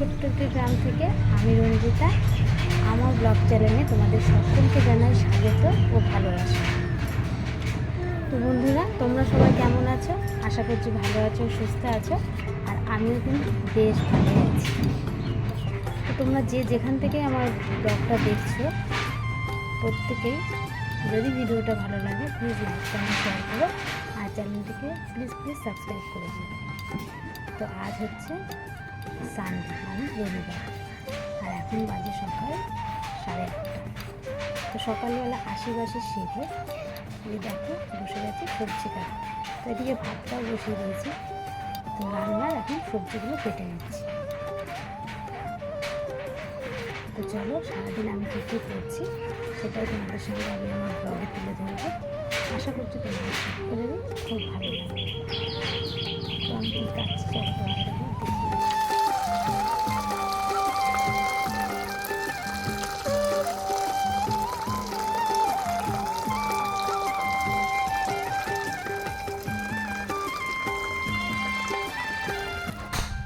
ছোট্ট একটি গ্রাম থেকে আমি রঞ্জিতা। আমার ব্লগ চ্যানেলে তোমাদের সকলকে জানাই স্বাগত ও ভালোবাসা। তো বন্ধুরা, তোমরা সবাই কেমন আছো? আশা করছি ভালো আছো, সুস্থ আছো, আর আমিও কিন্তু বেশ ভালো আছি। তো তোমরা যে যেখান থেকে আমার ব্লগটা দেখছ, প্রত্যেকেই যদি ভিডিওটা ভালো লাগে প্লিজ লাইক কমেন্ট শেয়ার করো, আর চ্যানেলটিকে প্লিজ প্লিজ সাবস্ক্রাইব করে দিও। তো আজ হচ্ছে সানডে মানে রবিবার। আর এখন বাজে সকাল সাড়ে আটটা। তো সকালবেলা আশিবাসি সেরে এই দেখো বসে গেছে সবজি কাটা তো এদিকে ভাতটাও বসিয়ে দিয়েছি। তো রান্নার এখন সবজিগুলো কেটে নিচ্ছি। তো চলো, সারাদিন আমি কী কী করছি সেটাই তোমাদের সঙ্গে আমি আমার ব্লগে তুলে ধরবো। আশা করছি তোমাদের খুব ভালো লাগবে। তো আমি কাজ চলো তোমাদের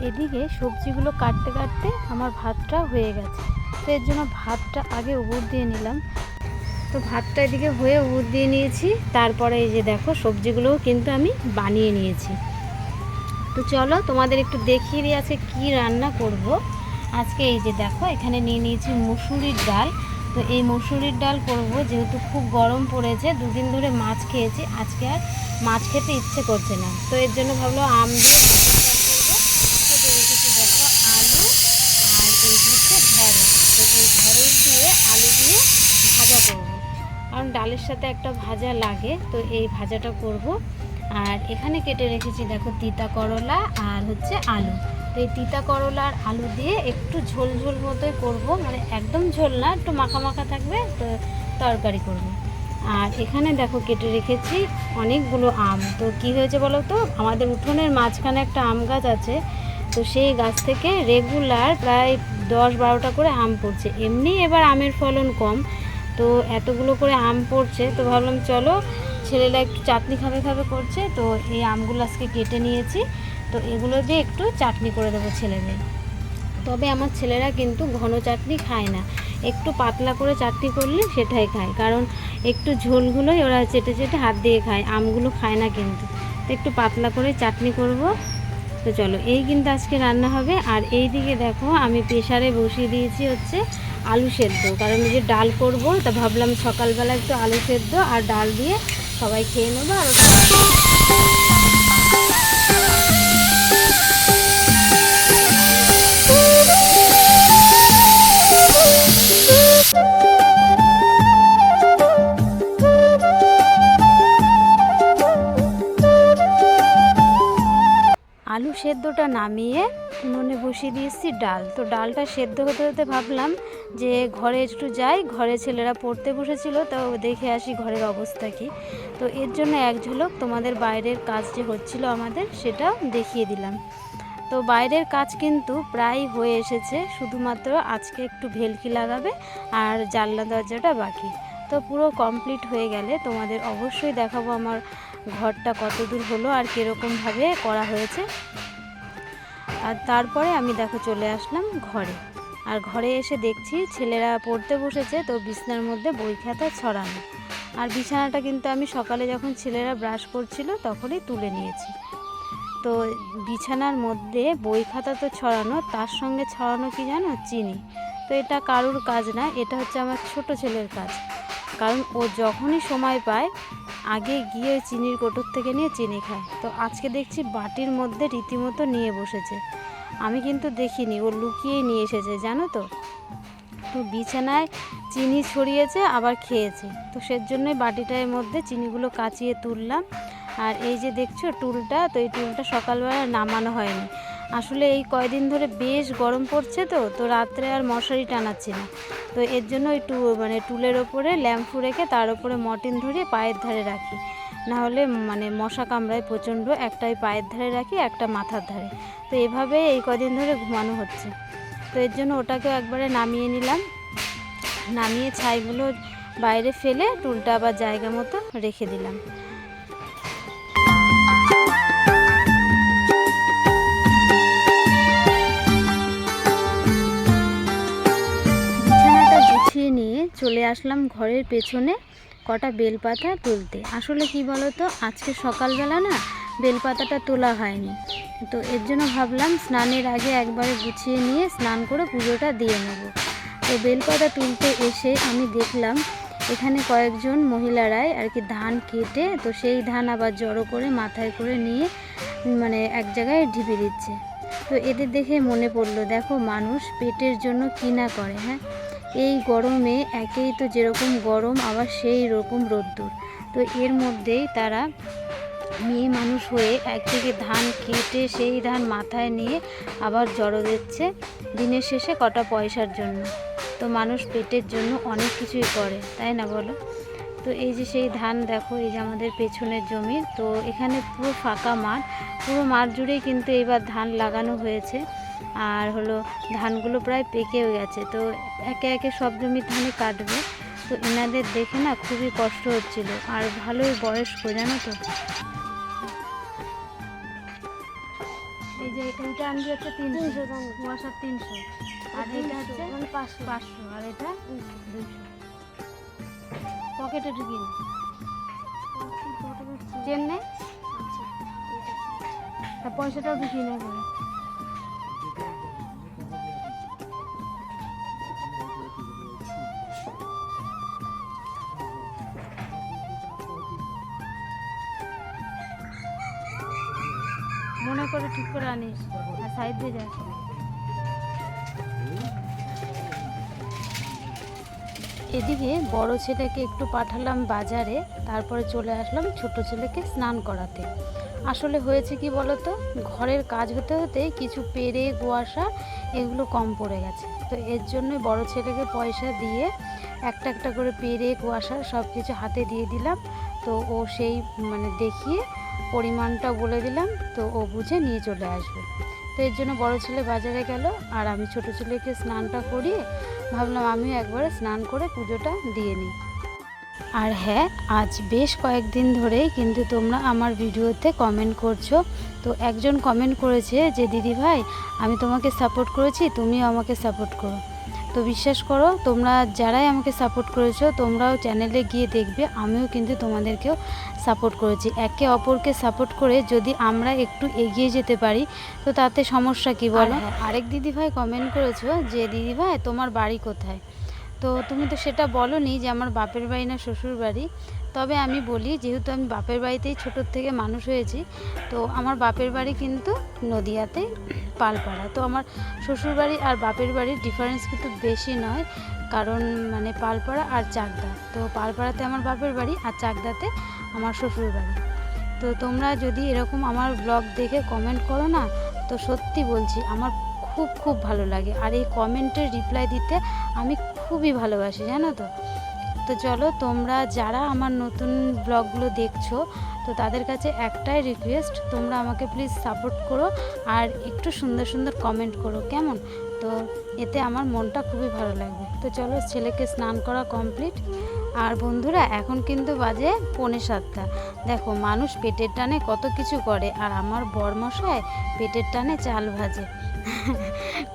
এদিকে সবজিগুলো কাটতে কাটতে আমার ভাতটা হয়ে গেছে। তো এর জন্য ভাতটা আগে উবুর দিয়ে নিলাম। তো ভাতটা এদিকে হয়ে উবুর দিয়ে নিয়েছি। তারপরে এই যে দেখো সবজিগুলোও কিন্তু আমি বানিয়ে নিয়েছি। তো চলো তোমাদের একটু দেখিয়ে দিয়ে আছে কি রান্না করব। আজকে এই যে দেখো এখানে নিয়ে নিয়েছি মুসুরির ডাল। তো এই মুসুরির ডাল করব যেহেতু খুব গরম পড়েছে, দুদিন ধরে মাছ খেয়েছি। আজকে আর মাছ খেতে ইচ্ছে করছে না। তো এর জন্য ভাবলো আম দিয়ে মুসুরির ডাল করব কেটে রেখেছি দেখো আলু আর এই হচ্ছে ঢেঁড়স তো এই ঢেঁড়স দিয়ে আলু দিয়ে ভাজা করব কারণ ডালের সাথে একটা ভাজা লাগে, তো এই ভাজাটা করব। আর এখানে কেটে রেখেছি দেখো তিতা করলা আর হচ্ছে আলু। তো এই তিতা করলা আর আলু দিয়ে একটু ঝোল ঝোল মতোই করব মানে একদম ঝোল না, একটু মাখা মাখা থাকবে, তো তরকারি করব। আর এখানে দেখো কেটে রেখেছি অনেকগুলো আম। তো কি হয়েছে বলো তো? আমাদের উঠোনের মাঝখানে একটা আম গাছ আছে, তো সেই গাছ থেকে রেগুলার প্রায় দশ বারোটা করে আম পড়ছে। এমনি এবার আমের ফলন কম তো এতগুলো করে আম পড়ছে, তো ভাবলাম চলো ছেলেরা একটু চাটনি খাবে খাবে করছে, তো এই আমগুলো আজকে কেটে নিয়েছি, তো এগুলো দিয়ে একটু চাটনি করে দেবো ছেলেদের তবে আমার ছেলেরা কিন্তু ঘন চাটনি খায় না, একটু পাতলা করে চাটনি করলে সেটাই খায়, কারণ একটু ঝোলগুলোই ওরা চেটে চেটে হাত দিয়ে খায়, আমগুলো খায় না কিন্তু। তো একটু পাতলা করে চাটনি করব তো চলো, এই কিন্তু আজকে রান্না হবে। আর এই দিকে দেখো, আমি প্রেশারে বসিয়ে দিয়েছি হচ্ছে আলু সেদ্ধ। কারণ যে ডাল করব, তা ভাবলাম সকালবেলা একটু আলু সেদ্ধ আর ডাল দিয়ে সবাই খেয়ে নেব আর ওটা নামিয়ে উনুনে বসিয়ে দিয়েছি ডাল। তো ডালটা সেদ্ধ হতে হতে ভাবলাম যে ঘরে একটু যাই, ঘরে ছেলেরা পড়তে বসেছিল, তো দেখে আসি ঘরের অবস্থা কি। তো এর জন্য এক ঝলক তোমাদের বাইরের কাজ যে হচ্ছিল আমাদের সেটা দেখিয়ে দিলাম। তো বাইরের কাজ কিন্তু প্রায় হয়ে এসেছে, শুধুমাত্র আজকে একটু ভেলকি লাগাবে আর জানলা দরজাটা বাকি। তো পুরো কমপ্লিট হয়ে গেলে তোমাদের অবশ্যই দেখাবো আমার ঘরটা কত দূর হলো আর কীরকমভাবে করা হয়েছে। আর তারপরে আমি দেখো চলে আসলাম ঘরে। আর ঘরে এসে দেখছি ছেলেরা পড়তে বসেছে তো বিছনার মধ্যে বই খাতা ছড়ানো। আর বিছানাটা কিন্তু আমি সকালে যখন ছেলেরা ব্রাশ করছিল তখনই তুলে নিয়েছি। তো বিছানার মধ্যে বই খাতা তো ছড়ানো, তার সঙ্গে ছড়ানো কি জানো? চিনি। তো এটা কারুর কাজ না, এটা হচ্ছে আমার ছোট ছেলের কাজ। কারণ ও যখনই সময় পায় আগে গিয়ে ওই চিনির কোটর থেকে নিয়ে চিনি খায়। তো আজকে দেখছি বাটির মধ্যে রীতিমতো নিয়ে বসেছে। আমি কিন্তু দেখিনি, ও লুকিয়েই নিয়ে এসেছে, জানো তো? তো বিছানায় চিনি ছড়িয়েছে, আবার খেয়েছে। তো সের জন্যই বাটিটার মধ্যে চিনিগুলো কাচিয়ে তুললাম। আর এই যে দেখছ টুলটা, তো এই টুলটা সকালবেলা নামানো হয়নি। আসলে এই কয়দিন ধরে বেশ গরম পড়ছে তো তো রাত্রে আর মশারি টানাচ্ছি না। তো এর জন্য ওই টু মানে টুলের ওপরে ল্যাম্পু রেখে তার উপরে মটিন ধরিয়ে পায়ের ধারে রাখি। না হলে মানে মশা কামড়ায় প্রচণ্ড একটা ওই পায়ের ধারে রাখি, একটা মাথার ধারে। তো এভাবে এই কদিন ধরে ঘুমানো হচ্ছে। তো এর জন্য ওটাকেও একবারে নামিয়ে নিলাম। নামিয়ে ছাইগুলো বাইরে ফেলে টুলটা আবার জায়গা মতো রেখে দিলাম। আসলাম ঘরের পেছনে কটা বেলপাতা তুলতে। আসলে কি বলো তো আজকে সকালবেলা না বেলপাতাটা তোলা হয়নি। তো এর জন্য ভাবলাম স্নানের আগে একবারে গুছিয়ে নিয়ে স্নান করে পুজোটা দিয়ে নেব। তো বেলপাতা তুলতে এসে আমি দেখলাম এখানে কয়েকজন মহিলারাই আর কি ধান কেটে, তো সেই ধান আবার জড়ো করে মাথায় করে নিয়ে মানে এক জায়গায় ঢিপে দিচ্ছে। তো এদের দেখে মনে পড়ল, দেখো মানুষ পেটের জন্য কি না করে হ্যাঁ? এই গরমে একেই তো যেরকম গরম, আবার সেই রকম রোদ্দুর। তো এর মধ্যেই তারা মেয়ে মানুষ হয়ে এক থেকে ধান কেটে সেই ধান মাথায় নিয়ে আবার জড়ো দিচ্ছে দিনের শেষে কটা পয়সার জন্য। তো মানুষ পেটের জন্য অনেক কিছুই করে, তাই না বলো? তো এই যে সেই ধান দেখো, এই যে আমাদের পেছনের জমি, তো এখানে পুরো ফাঁকা মাঠ। পুরো মাঠ জুড়েই কিন্তু এবার ধান লাগানো হয়েছে। আর হলো ধানগুলো প্রায় পেকেও গেছে। তো একে একে সব জমির ধানে কাটবে। তো এনাদের দেখে না খুবই কষ্ট হচ্ছিল। আর ভালোই বয়স্ক জানো তো? এই যে এইটা আনবি হচ্ছে তিনশো কুয়াশার তিনশো। আর এটা হচ্ছে পাঁচশো। পাঁচশো। আর এটা দুশো পকেটে ঢুকিয়ে চেন নে। পয়সাটাও ঢুকিয়ে নেয় আনিস আর সাইড দিয়ে যাস এদিকে বড় ছেলেকে একটু পাঠালাম বাজারে, তারপরে চলে আসলাম ছোট ছেলেকে স্নান করাতে। আসলে হয়েছে কি বলতো, ঘরের কাজ হতে হতে কিছু পেরে, গোয়াশা এগুলো কম পড়ে গেছে। তো এর জন্যই বড় ছেলেকে পয়সা দিয়ে একটা একটা করে পেরে কুয়াশা সব কিছু হাতে দিয়ে দিলাম। তো ও সেই মানে দেখিয়ে পরিমাণটা বলে দিলাম, তো ও বুঝে নিয়ে চলে আসবে। তো এর জন্য বড় ছেলে বাজারে গেল, আর আমি ছোট ছেলেকে স্নানটা করিয়ে ভাবলাম আমিও একবারে স্নান করে পুজোটা দিয়ে নিই। আর হ্যাঁ আজ বেশ কয়েকদিন ধরেই কিন্তু তোমরা আমার ভিডিওতে কমেন্ট করছ। তো একজন কমেন্ট করেছে যে, দিদি ভাই, আমি তোমাকে সাপোর্ট করেছি, তুমিও আমাকে সাপোর্ট করো। তো বিশ্বাস করো। তোমরা যারাই আমাকে সাপোর্ট করেছ, তোমরাও চ্যানেলে গিয়ে দেখবে, আমিও কিন্তু তোমাদেরকেও সাপোর্ট করেছি। একে অপরকে সাপোর্ট করে যদি আমরা একটু এগিয়ে যেতে পারি, তো তাতে সমস্যা কি বলো? আরেক দিদিভাই কমেন্ট করেছ যে, দিদিভাই, তোমার বাড়ি কোথায়? তো তুমি তো সেটা বলনি যে আমার বাপের বাড়ি না শ্বশুর বাড়ি। তবে আমি বলি, যেহেতু আমি বাপের বাড়িতেই ছোটোর থেকে মানুষ হয়েছি, তো আমার বাপের বাড়ি কিন্তু নদিয়াতে পালপাড়া। তো আমার শ্বশুর বাড়ি আর বাপের বাড়ির ডিফারেন্স কিন্তু বেশি নয়, কারণ মানে পালপাড়া আর চাকদা। তো পালপাড়াতে আমার বাপের বাড়ি আর চাকদাতে আমার শ্বশুর বাড়ি। তো তোমরা যদি এরকম আমার ব্লগ দেখে কমেন্ট করো না, তো সত্যি বলছি, আমার খুব খুব ভালো লাগে। আর এই কমেন্টের রিপ্লাই দিতে আমি খুবই ভালোবাসি, জানো তো? তো চলো, তোমরা যারা আমার নতুন ব্লগগুলো দেখছ, তো তাদের কাছে একটাই রিকোয়েস্ট তোমরা আমাকে প্লিজ সাপোর্ট করো আর একটু সুন্দর সুন্দর কমেন্ট করো, কেমন? তো এতে আমার মনটা খুবই ভালো লাগবে। তো চলো, ছেলেকে স্নান করা কমপ্লিট আর বন্ধুরা, এখন কিন্তু বাজে পৌনে সাতটা। দেখো, মানুষ পেটের টানে কত কিছু করে, আর আমার বরমশায় পেটের টানে চাল ভাজে।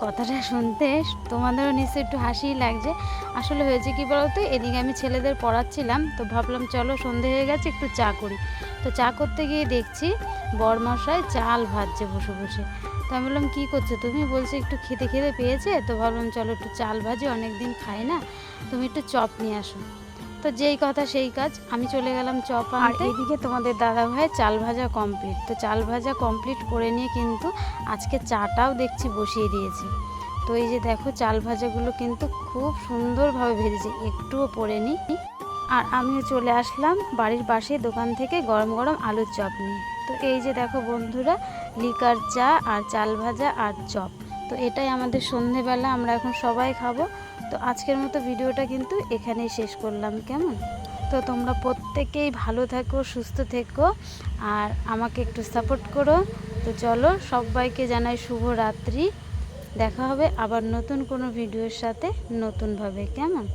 কথাটা শুনতে তোমাদেরও নিশ্চয়ই একটু হাসিই লাগছে। আসলে হয়েছে কি বলতো, এদিকে আমি ছেলেদের পড়াচ্ছিলাম, তো ভাবলাম চলো সন্ধে হয়ে গেছে, একটু চা করি। তো চা করতে গিয়ে দেখছি বরমশাই চাল ভাজছে বসে বসে। তো আমি বললাম, কী করছ তুমি? বলছো, একটু খেতে খেতে পেয়েছে, তো ভাবলাম চলো একটু চাল ভাজি অনেক দিন খাই না। তুমি একটু চপ নিয়ে আসো। তো যেই কথা সেই কাজ। আমি চলে গেলাম চপ আর এদিকে তোমাদের দাদা ভাই চাল ভাজা কমপ্লিট তো চাল ভাজা কমপ্লিট করে নিয়ে কিন্তু আজকে চাটাও দেখছি বসিয়ে দিয়েছি। তো এই যে দেখো চাল ভাজাগুলো কিন্তু খুব সুন্দরভাবে ভেজেছে, একটুও পরে পড়েনি। আর আমিও চলে আসলাম বাড়ির পাশে দোকান থেকে গরম গরম আলুর চপ নিয়ে। তো এই যে দেখো বন্ধুরা, লিকার চা আর চাল ভাজা আর চপ। তো এটাই আমাদের সন্ধেবেলা, আমরা এখন সবাই খাব। তো আজকের মতো ভিডিওটা কিন্তু এখানেই শেষ করলাম, কেমন? তো তোমরা প্রত্যেকেই ভালো থেকো, সুস্থ থেকো, আর আমাকে একটু সাপোর্ট করো। তো চলো, সবাইকে জানাই শুভ রাত্রি। দেখা হবে আবার নতুন কোনো ভিডিওর সাথে নতুনভাবে, কেমন?